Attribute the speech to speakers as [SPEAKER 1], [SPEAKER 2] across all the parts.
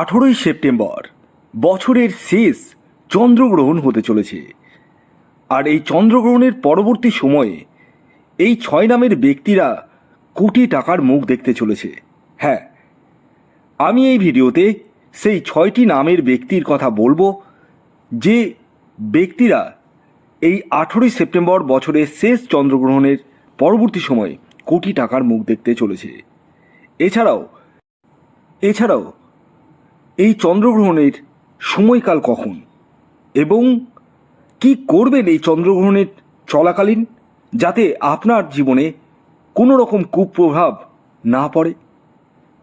[SPEAKER 1] আঠেরোই সেপ্টেম্বর বছরের শেষ চন্দ্রগ্রহণ হতে চলেছে। আর এই চন্দ্রগ্রহণের পরবর্তী সময়ে এই ছয় নামের ব্যক্তিরা কোটি টাকার মুখ দেখতে চলেছে। হ্যাঁ আমি এই ভিডিওতে সেই ছয়টি নামের ব্যক্তির কথা বলব যে ব্যক্তিরা এই আঠেরোই সেপ্টেম্বর বছরের শেষ চন্দ্রগ্রহণের পরবর্তী সময়ে কোটি টাকার মুখ দেখতে চলেছে। এছাড়াও এছাড়াও এই চন্দ্রগ্রহণের সময়কাল কখন? এবং কি করবেন এই চন্দ্রগ্রহণের চলাকালীন যাতে আপনার জীবনে কোনো রকম কুপ্রভাব না পড়ে?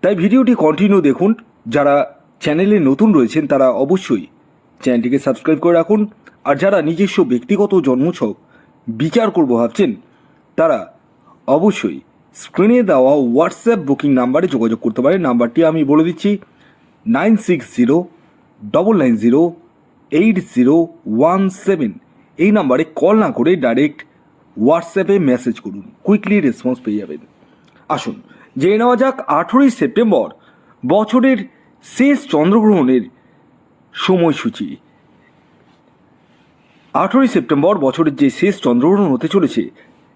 [SPEAKER 1] তাই ভিডিওটি কন্টিনিউ দেখুন। যারা চ্যানেলে নতুন রয়েছেন, তারা অবশ্যই চ্যানেলটিকে সাবস্ক্রাইব করে রাখুন। আর যারা নিজস্ব ব্যক্তিগত জন্মছক বিচার করব ভাবছেন, তারা অবশ্যই স্ক্রিনে দেওয়া হোয়াটসঅ্যাপ বুকিং নাম্বারে যোগাযোগ করতে পারেন। নাম্বারটি আমি বলে দিচ্ছি nine six zero, double nine zero, eight zero one seven. এই নাম্বারে কল না করে ডাইরেক্ট হোয়াটসঅ্যাপে মেসেজ করুন। কুইকলি রেসপন্স পেয়ে যাবেন। আসুন, জেনে নেওয়া যাক আঠেরোই সেপ্টেম্বর বছরের শেষ চন্দ্রগ্রহণের সময়সূচি। আঠেরোই সেপ্টেম্বর বছরের যে শেষ চন্দ্রগ্রহণ হতে চলেছে,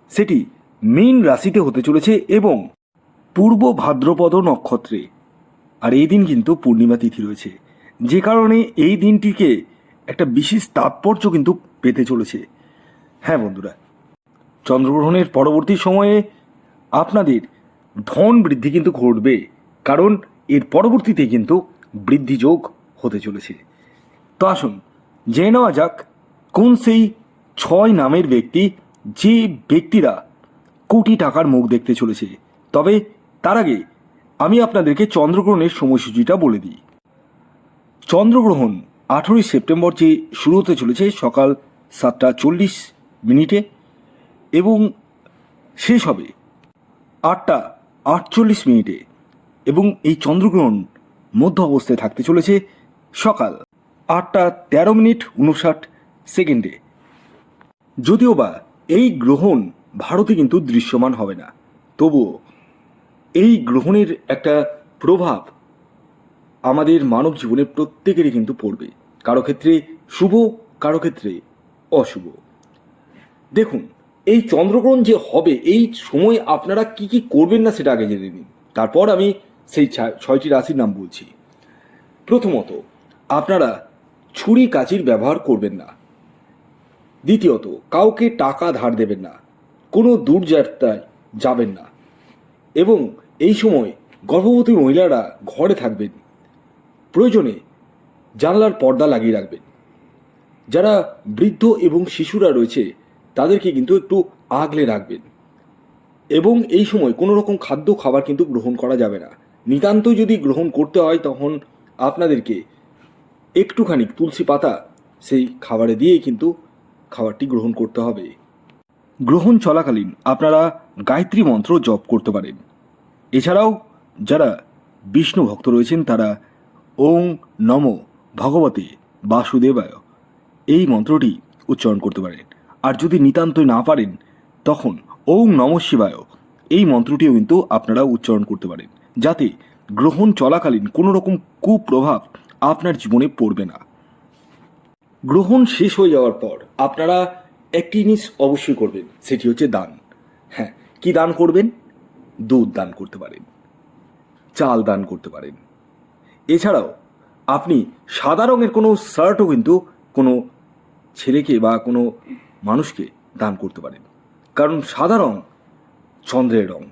[SPEAKER 1] সেটি মীন রাশিতে হতে চলেছে এবং পূর্ব ভাদ্রপদ নক্ষত্রে। আর এই দিন কিন্তু পূর্ণিমা তিথি রয়েছে। যে কারণে এই দিনটিকে একটা বিশেষ তাৎপর্য কিন্তু পেতে চলেছে। হ্যাঁ বন্ধুরা, চন্দ্রগ্রহণের পরবর্তী সময়ে আপনাদের ধন বৃদ্ধি কিন্তু ঘটবে, কারণ এর পরবর্তীতে কিন্তু বৃদ্ধি যোগ হতে চলেছে। তো আসুন, জেনে নেওয়া যাক কোন সেই ছয় নামের ব্যক্তি যে ব্যক্তিরা কোটি টাকার মুখ দেখতে চলেছে। তবে তার আগে আমি আপনাদেরকে চন্দ্রগ্রহণের সময়সূচিটা বলে দিই। চন্দ্রগ্রহণ আঠেরোই সেপ্টেম্বর যে শুরু হতে চলেছে সকাল সাতটা চল্লিশ মিনিটে এবং শেষ হবে আটটা আটচল্লিশ মিনিটে এবং এই চন্দ্রগ্রহণ মধ্য অবস্থায় থাকতে চলেছে সকাল আটটা তেরো মিনিট উনষাট সেকেন্ডে। যদিও বা এই গ্রহণ ভারতে কিন্তু দৃশ্যমান হবে না, তবুও এই গ্রহণের একটা প্রভাব আমাদের মানব জীবনে প্রত্যেকেরই কিন্তু পড়বে। কারও ক্ষেত্রে শুভ, কারও ক্ষেত্রে অশুভ। দেখুন, এই চন্দ্রগ্রহণ যে হবে, এই সময় আপনারা কি কি করবেন না সেটা আগে জেনে নিন। তারপর আমি সেই ছয়টি রাশির নাম বলছি। প্রথমত, আপনারা ছুরি কাচির ব্যবহার করবেন না। দ্বিতীয়ত, কাউকে টাকা ধার দেবেন না। কোনো দূরযাত্রায় যাবেন না। এবং এই সময় গর্ভবতী মহিলারা ঘরে থাকবেন। প্রয়োজনে জানলার পর্দা লাগিয়ে রাখবেন। যারা বৃদ্ধ এবং শিশুরা রয়েছে, তাদেরকে কিন্তু একটু আগলে রাখবেন। এবং এই সময় কোনো রকম খাদ্য খাবার কিন্তু গ্রহণ করা যাবে না। নিতান্ত যদি গ্রহণ করতে হয়, তখন আপনাদেরকে একটুখানি তুলসী পাতা সেই খাবারে দিয়েই কিন্তু খাবারটি গ্রহণ করতে হবে। গ্রহণ চলাকালীন আপনারা গায়ত্রী মন্ত্র জপ করতে পারেন। এছাড়াও যারা বিষ্ণু ভক্ত রয়েছেন, তারা ওং নম ভগবতে বাসুদেবায় এই মন্ত্রটি উচ্চারণ করতে পারেন। আর যদি নিতান্তই না পারেন, তখন ওং নম শিবায় এই মন্ত্রটিও কিন্তু আপনারা উচ্চারণ করতে পারেন, যাতে গ্রহণ চলাকালীন কোনো রকম কুপ্রভাব আপনার জীবনে পড়বে না। গ্রহণ শেষ হয়ে যাওয়ার পর আপনারা একটি জিনিস অবশ্যই করবেন, সেটি হচ্ছে দান। হ্যাঁ কি দান করবেন? দুধ দান করতে পারেন, চাল দান করতে পারেন। এছাড়াও আপনি সাদা রঙের কোনো শার্টও কিন্তু কোনো ছেলেকে বা কোনো মানুষকে দান করতে পারেন। কারণ সাদা রং চন্দ্রের রং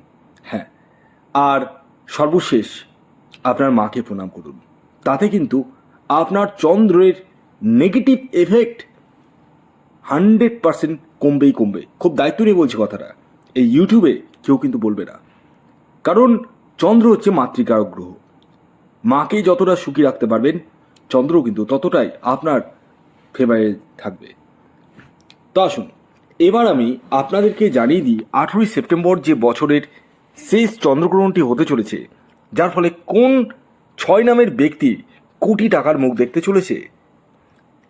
[SPEAKER 1] হ্যাঁ। আর সর্বশেষ আপনার মাকে প্রণাম করুন। তাতে কিন্তু আপনার চন্দ্রের নেগেটিভ এফেক্ট হান্ড্রেড পার্সেন্ট কমবেই কমবে। খুব দায়িত্ব নিয়ে বলছি কথাটা। এই ইউটিউবে কেউ কিন্তু বলবে না। কারণ চন্দ্র হচ্ছে মাতৃকারক গ্রহ। মাকে যতটা সুখী রাখতে পারবেন চন্দ্র কিন্তু ততটাই আপনার ফেভারে থাকবে। তো আসুন, এবার আমি আপনাদেরকে জানিয়ে দিই, আঠেরোই সেপ্টেম্বর যে বছরের শেষ চন্দ্রগ্রহণটি হতে চলেছে, যার ফলে কোন ছয় নামের ব্যক্তি কোটি টাকার মুখ দেখতে চলেছে?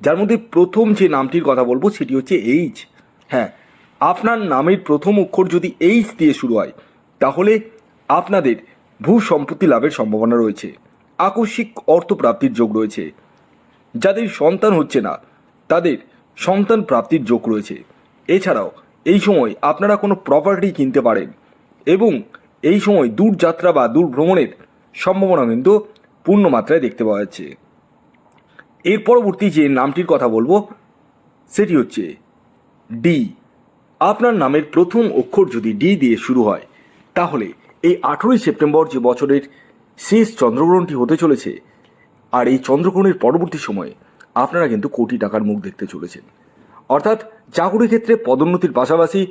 [SPEAKER 1] যার মধ্যে প্রথম যে নামটির কথা বলব সেটি হচ্ছে এইচ হ্যাঁ আপনার নামের প্রথম অক্ষর যদি এইচ দিয়ে শুরু হয়, তাহলে আপনাদের ভূ সম্পত্তি লাভের সম্ভাবনা রয়েছে। আকস্মিক অর্থপ্রাপ্তির যোগ রয়েছে। যাদের সন্তান হচ্ছে না, তাদের সন্তান প্রাপ্তির যোগ রয়েছে। এছাড়াও, এই সময় আপনারা কোনো প্রপার্টি কিনতে পারেন এবং এই সময় দূর যাত্রা বা দূর ভ্রমণের সম্ভাবনা কিন্তু পূর্ণ মাত্রায় দেখতে পাওয়া যাচ্ছে। এর পরবর্তী যে নামটির কথা বলব, সেটি হচ্ছে ডি আপনার নামের প্রথম অক্ষর যদি ডি দিয়ে শুরু হয়, তাহলে এই আঠেরোই সেপ্টেম্বর যে বছরের শেষ চন্দ্রগ্রহণটি হতে চলেছে, আর এই চন্দ্রগ্রহণের পরবর্তী সময়ে আপনারা কিন্তু কোটি টাকার মুখ দেখতে চলেছেন। অর্থাৎ চাকুরি ক্ষেত্রে পদোন্নতির পাশাপাশি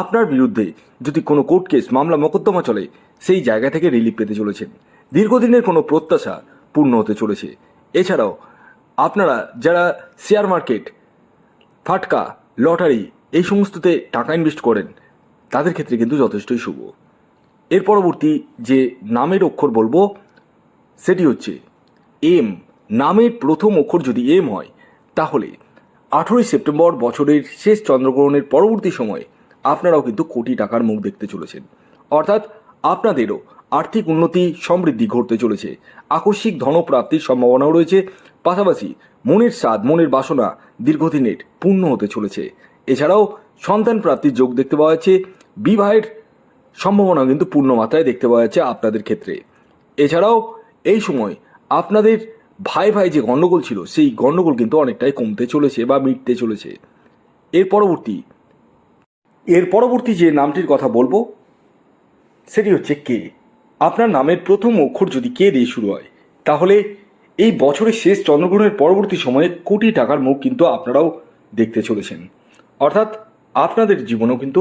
[SPEAKER 1] আপনার বিরুদ্ধে যদি কোনো কোর্ট কেস, মামলা, মোকদ্দমা চলে, সেই জায়গা থেকে রিলিফ পেতে চলেছেন। দীর্ঘদিনের কোনো প্রত্যাশা পূর্ণ হতে চলেছে। এছাড়াও আপনারা যারা শেয়ার মার্কেট, ফাটকা, লটারি এই সমস্ততে টাকা ইনভেস্ট করেন, তাদের ক্ষেত্রে কিন্তু যথেষ্টই শুভ। এর পরবর্তী যে নামের অক্ষর বলব, সেটি হচ্ছে এম। নামের প্রথম অক্ষর যদি এম হয়, তাহলে আঠেরোই সেপ্টেম্বর বছরের শেষ চন্দ্রগ্রহণের পরবর্তী সময়ে আপনারাও কিন্তু কোটি টাকার মুখ দেখতে চলেছেন। অর্থাৎ আপনাদেরও আর্থিক উন্নতি সমৃদ্ধি ঘটতে চলেছে। আকস্মিক ধনপ্রাপ্তির সম্ভাবনাও রয়েছে। পাশাপাশি মনের স্বাদ, মনের বাসনা দীর্ঘদিনের পূর্ণ হতে চলেছে। এছাড়াও সন্তান প্রাপ্তির যোগ দেখতে পাওয়া যাচ্ছে। বিবাহের সম্ভাবনা কিন্তু পূর্ণ মাত্রায় দেখতে পাওয়া যাচ্ছে আপনাদের ক্ষেত্রে। এছাড়াও এই সময় আপনাদের ভাই ভাই যে গণ্ডগোল ছিল, সেই গণ্ডগোল কিন্তু অনেকটাই কমতে চলেছে বা মিটতে চলেছে। এর পরবর্তী এর পরবর্তী যে নামটির কথা বলব, সেটি হচ্ছে কে? আপনার নামের প্রথম অক্ষর যদি কে দিয়ে শুরু হয়, তাহলে এই বছরের শেষ চন্দ্রগ্রহণের পরবর্তী সময়ে কোটি টাকার মুখ কিন্তু আপনারাও দেখতে চলেছেন। অর্থাৎ আপনাদের জীবনেও কিন্তু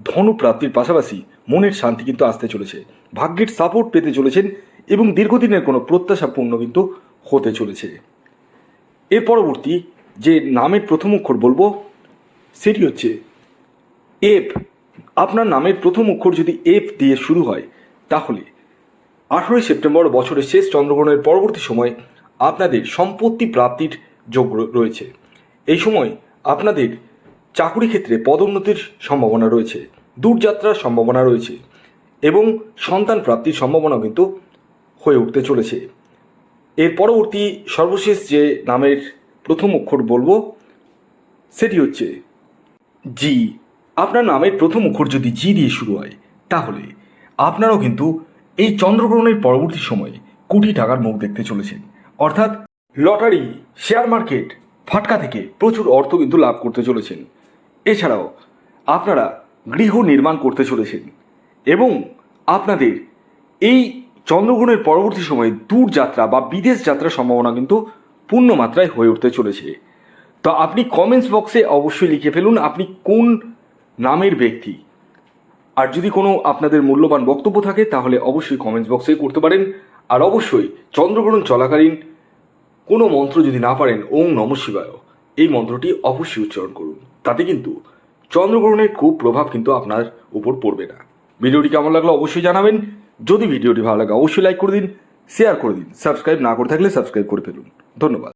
[SPEAKER 1] ধনপ্রাপ্তির পাশাপাশি মনের শান্তি কিন্তু আসতে চলেছে। ভাগ্যের সাপোর্ট পেতে চলেছেন এবং দীর্ঘদিনের কোনো প্রত্যাশা পূর্ণ কিন্তু হতে চলেছে। এর পরবর্তী যে নামের প্রথম অক্ষর বলব, সেটি হচ্ছে এফ। আপনার নামের প্রথম অক্ষর যদি এফ দিয়ে শুরু হয়, তাহলে আঠেরোই সেপ্টেম্বর বছরের শেষ চন্দ্রগ্রহণের পরবর্তী সময়ে আপনাদের সম্পত্তি প্রাপ্তির যোগ রয়েছে। এই সময় আপনাদের চাকুরি ক্ষেত্রে পদোন্নতির সম্ভাবনা রয়েছে, দূরযাত্রার সম্ভাবনা রয়েছে এবং সন্তান প্রাপ্তির সম্ভাবনা কিন্তু হয়ে উঠতে চলেছে। এর পরবর্তী সর্বশেষ যে নামের প্রথম অক্ষর বলব, সেটি হচ্ছে জি আপনার নামের প্রথম অক্ষর যদি জি দিয়ে শুরু হয়, তাহলে আপনারাও কিন্তু এই চন্দ্রগ্রহণের পরবর্তী সময়ে কোটি টাকার মুখ দেখতে চলেছেন অর্থাৎ লটারি শেয়ার মার্কেট ফাটকা থেকে প্রচুর অর্থ কিন্তু লাভ করতে চলেছেন। এছাড়াও আপনারা গৃহ নির্মাণ করতে চলেছেন এবং আপনাদের এই চন্দ্রগ্রহণের পরবর্তী সময়ে দূর যাত্রা বা বিদেশ যাত্রার সম্ভাবনা কিন্তু পূর্ণ মাত্রায় হয়ে উঠতে চলেছে। তো আপনি কমেন্টস বক্সে অবশ্যই লিখে ফেলুন আপনি কোন নামের ব্যক্তি। আর যদি কোনো আপনাদের মূল্যবান বক্তব্য থাকে তাহলে অবশ্যই কমেন্টস বক্সে করতে পারেন। আর অবশ্যই চন্দ্রগ্রহণ চলাকালীন কোনো মন্ত্র যদি না পারেন, ওং নম শিবায়। এই মন্ত্রটি অবশ্যই উচ্চারণ করুন। তাতে কিন্তু চন্দ্রগ্রহণের খুব প্রভাব কিন্তু আপনার উপর পড়বে না। ভিডিওটি কেমন লাগল অবশ্যই জানাবেন। যদি ভিডিওটি ভালো লাগে, অবশ্যই লাইক করে দিন শেয়ার করে দিন। সাবস্ক্রাইব না করে থাকলে সাবস্ক্রাইব করে ফেলুন। ধন্যবাদ।